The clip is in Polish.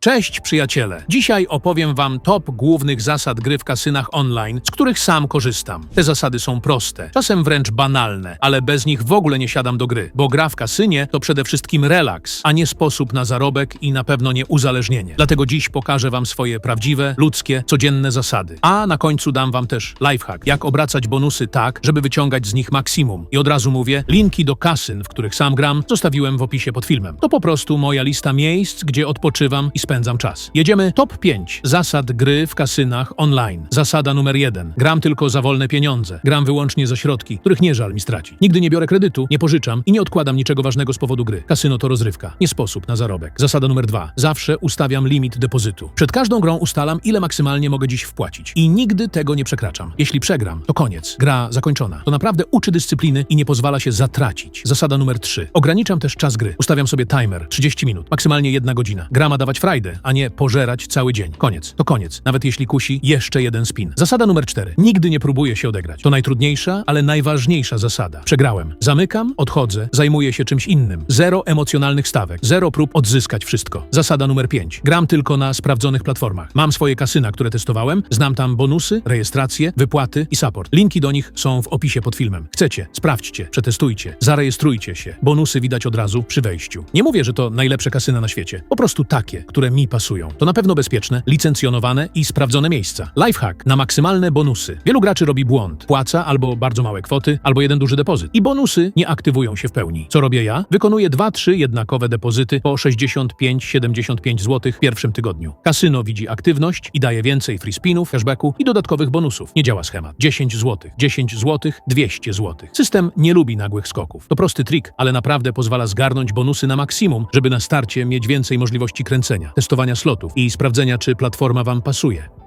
Cześć przyjaciele! Dzisiaj opowiem wam top głównych zasad gry w kasynach online, z których sam korzystam. Te zasady są proste, czasem wręcz banalne, ale bez nich w ogóle nie siadam do gry, bo gra w kasynie to przede wszystkim relaks, a nie sposób na zarobek i na pewno nie uzależnienie. Dlatego dziś pokażę wam swoje prawdziwe, ludzkie, codzienne zasady. A na końcu dam wam też lifehack, jak obracać bonusy tak, żeby wyciągać z nich maksimum. I od razu mówię, linki do kasyn, w których sam gram, zostawiłem w opisie pod filmem. To po prostu moja lista miejsc, gdzie odpoczywam i spędzam czas. Jedziemy top 5 zasad gry w kasynach online. Zasada numer 1. Gram tylko za wolne pieniądze. Gram wyłącznie za środki, których nie żal mi stracić. Nigdy nie biorę kredytu, nie pożyczam i nie odkładam niczego ważnego z powodu gry. Kasyno to rozrywka, nie sposób na zarobek. Zasada numer 2. Zawsze ustawiam limit depozytu. Przed każdą grą ustalam, ile maksymalnie mogę dziś wpłacić. I nigdy tego nie przekraczam. Jeśli przegram, to koniec. Gra zakończona. To naprawdę uczy dyscypliny i nie pozwala się zatracić. Zasada numer 3. Ograniczam też czas gry. Ustawiam sobie timer 30 minut, maksymalnie jedna godzina. Gra ma dawać frajdę, a nie pożerać cały dzień. Koniec. To koniec. Nawet jeśli kusi jeszcze jeden spin. Zasada numer 4. Nigdy nie próbuję się odegrać. To najtrudniejsza, ale najważniejsza zasada. Przegrałem. Zamykam, odchodzę, zajmuję się czymś innym. Zero emocjonalnych stawek. Zero prób odzyskać wszystko. Zasada numer 5. Gram tylko na sprawdzonych platformach. Mam swoje kasyna, które testowałem. Znam tam bonusy, rejestracje, wypłaty i support. Linki do nich są w opisie pod filmem. Chcecie? Sprawdźcie, przetestujcie, zarejestrujcie się. Bonusy widać od razu przy wejściu. Nie mówię, że to najlepsze kasyna na świecie. Po prostu takie, które mi pasują. To na pewno bezpieczne, licencjonowane i sprawdzone miejsca. Lifehack na maksymalne bonusy. Wielu graczy robi błąd. Płaca albo bardzo małe kwoty, albo jeden duży depozyt. I bonusy nie aktywują się w pełni. Co robię ja? Wykonuję 2-3 jednakowe depozyty po 65-75 zł w pierwszym tygodniu. Kasyno widzi aktywność i daje więcej free spinów, cashbacku i dodatkowych bonusów. Nie działa schemat. 10 zł, 10 zł, 200 zł. System nie lubi nagłych skoków. To prosty trik, ale naprawdę pozwala zgarnąć bonusy na maksimum, żeby na starcie mieć więcej możliwości kręcenia, testowania slotów i sprawdzenia, czy platforma Wam pasuje.